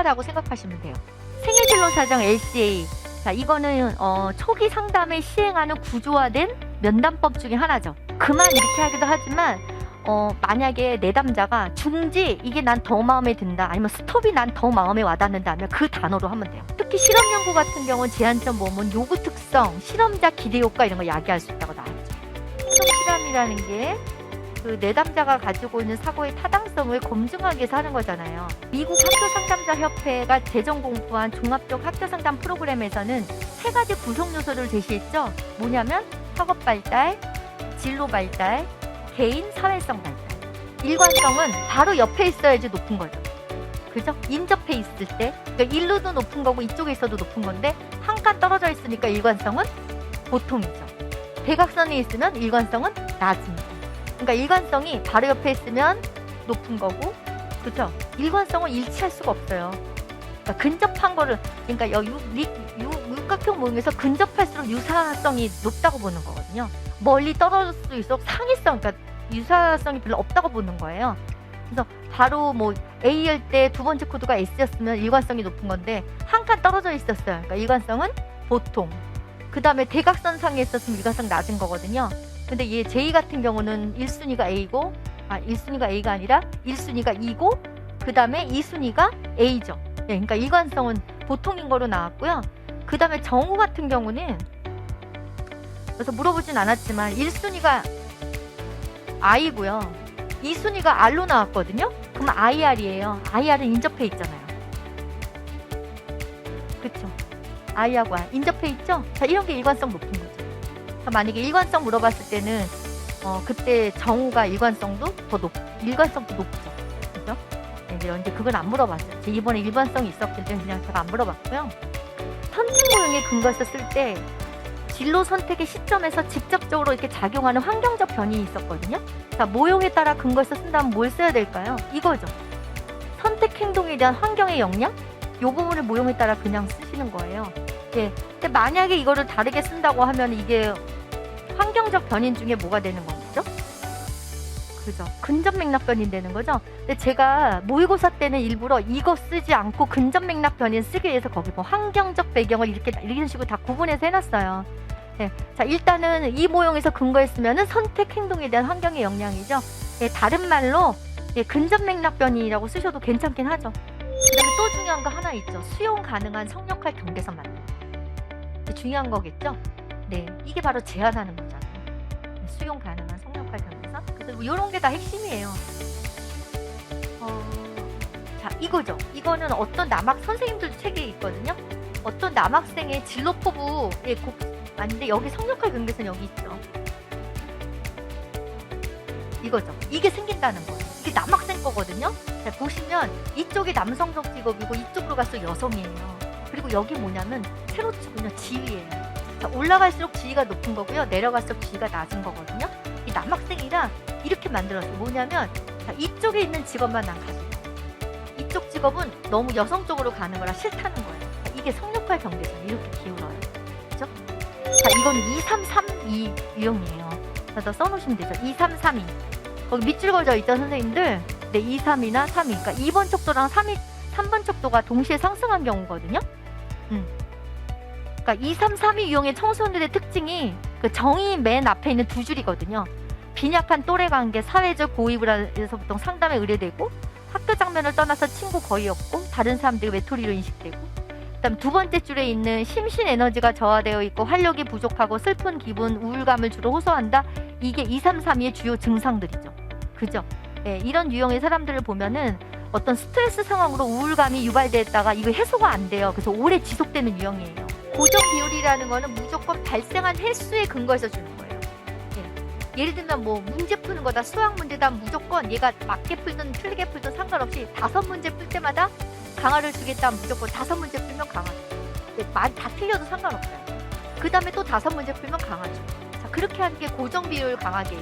하나라고 생각하시면 돼요. 생애진로 사정 LCA. 자, 이거는 어, 초기 상담에 시행하는 구조화된 면담법 중에 하나죠. 그만 이렇게 하기도 하지만 어, 만약에 내담자가 중지 이게 난 더 마음에 든다 아니면 스톱이 난 더 마음에 와닿는다 하면 그 단어로 하면 돼요. 특히 실험 연구 같은 경우는 제한점 보면 요구 특성, 실험자 기대 효과 이런 거 야기할 수 있다고 나왔죠. 행동 실험이라는 게 그 내담자가 가지고 있는 사고의 타당성을 검증하기 위해서 하는 거잖아요. 미국 학교 상담자 협회가 재정 공부한 종합적 학교 상담 프로그램에서는 세 가지 구성 요소를 제시했죠. 뭐냐면 학업 발달, 진로 발달, 개인 사회성 발달. 일관성은 바로 옆에 있어야지 높은 거죠. 그죠? 인접해 있을 때, 그러니까 일루도 높은 거고 이쪽에 있어도 높은 건데 한 칸 떨어져 있으니까 일관성은 보통이죠. 대각선에 있으면 일관성은 낮습니다. 그러니까 일관성이 바로 옆에 있으면 높은 거고, 그죠? 일관성은 일치할 수가 없어요. 그러니까 근접한 거를, 그러니까 여- 육, 리- 육- 육각형 모형에서 근접할수록 유사성이 높다고 보는 거거든요. 멀리 떨어질수록 상위성, 그러니까 유사성이 별로 없다고 보는 거예요. 그래서 바로 뭐 A 할때두 번째 코드가 S였으면 일관성이 높은 건데 한 칸 떨어져 있었어요. 그러니까 일관성은 보통. 그 다음에 대각선상에 있었으면 일관성 낮은 거거든요. 근데 얘 J 같은 경우는 1순위가 A고, 아, 1순위가 A가 아니라 1순위가 E고, 그 다음에 2순위가 A죠. 예, 그러니까 일관성은 보통인 거로 나왔고요. 그 다음에 정우 같은 경우는 그래서 물어보진 않았지만 1순위가 I고요. 2순위가 R로 나왔거든요. 그럼 IR이에요. IR은 인접해 있잖아요. 그쵸? I하고 R 인접해 있죠? 자 이런 게 일관성 높은 거죠. 자, 만약에 일관성 물어봤을 때는 어, 그때 정우가 일관성도 더 높, 일관성도 높죠. 그죠? 네, 이제 그건 안 물어봤어요. 제 이번에 일관성이 있었기 때문에 그냥 제가 안 물어봤고요. 선택 모형에 근거해서 쓸 때 진로 선택의 시점에서 직접적으로 이렇게 작용하는 환경적 변이 있었거든요. 자, 모형에 따라 근거해서 쓴다면 뭘 써야 될까요? 이거죠. 선택 행동에 대한 환경의 영향? 요 부분을 모형에 따라 그냥 쓰시는 거예요. 예. 근데 만약에 이거를 다르게 쓴다고 하면 이게 환경적 변인 중에 뭐가 되는 거죠? 그죠. 근접 맥락 변인 되는 거죠. 근데 제가 모의고사 때는 일부러 이거 쓰지 않고 근접 맥락 변인 쓰기 위해서 거기 뭐 환경적 배경을 이렇게 이런 식으로 다 구분해서 해놨어요. 네. 자, 일단은 이 모형에서 근거했으면은 선택 행동에 대한 환경의 영향이죠. 예, 다른 말로 예, 근접 맥락 변이라고 쓰셔도 괜찮긴 하죠. 그다음에 또 중요한 거 하나 있죠. 수용 가능한 성역할 경계선 만들기. 중요한 거겠죠? 네, 이게 바로 제한하는 거잖아요. 네, 수용 가능한 성역할 경계선. 그래서 뭐 이런 게 다 핵심이에요. 어, 자, 이거죠. 이거는 어떤 남학 선생님들도 책에 있거든요. 어떤 남학생의 진로 포부의 곡 아닌데 여기 성역할 경계선 여기 있죠. 이거죠. 이게 생긴다는 거예요. 이게 남학생 거거든요. 자, 보시면 이쪽이 남성적 직업이고 이쪽으로 갈수록 여성이에요. 그리고 여기 뭐냐면 세로 치고요 지위예요. 자, 올라갈수록 지위가 높은 거고요. 내려갈수록 지위가 낮은 거거든요. 이 남학생이라 이렇게 만들었어요. 뭐냐면 자, 이쪽에 있는 직업만 난 가지고 이쪽 직업은 너무 여성적으로 가는 거라 싫다는 거예요. 자, 이게 성역할 경계선 이렇게 기울어요. 그죠? 자, 이건 2332 유형이에요. 자, 더 써놓으시면 되죠. 2332. 거기 밑줄 그어져 있죠, 선생님들. 네, 2, 3이나 3이. 그러니까 2번 척도랑 3이, 3번 척도가 동시에 상승한 경우거든요. 음. 그러니까 2, 3, 3이 유형의 청소년들의 특징이 그 정의 맨 앞에 있는 두 줄이거든요. 빈약한 또래 관계, 사회적 고입을 해서 보통 상담에 의뢰되고 학교 장면을 떠나서 친구 거의 없고 다른 사람들이 외톨이로 인식되고 그다음 두 번째 줄에 있는 심신 에너지가 저하되어 있고 활력이 부족하고 슬픈 기분, 우울감을 주로 호소한다. 이게 2, 3, 3의 주요 증상들이죠. 그죠? 예, 이런 유형의 사람들을 보면은 어떤 스트레스 상황으로 우울감이 유발됐다가 이거 해소가 안 돼요. 그래서 오래 지속되는 유형이에요. 고정 비율이라는 거는 무조건 발생한 횟수에 근거해서 주는 거예요. 예. 예를 들면 뭐 문제 푸는 거다 수학 문제다 무조건 얘가 맞게 풀든 틀리게 풀든 상관없이 다섯 문제 풀 때마다 강화를 주겠다 무조건 다섯 문제 풀면 강화. 예, 다 틀려도 상관없어요. 그 다음에 또 다섯 문제 풀면 강화죠. 자 그렇게 하는 게 고정 비율 강하게.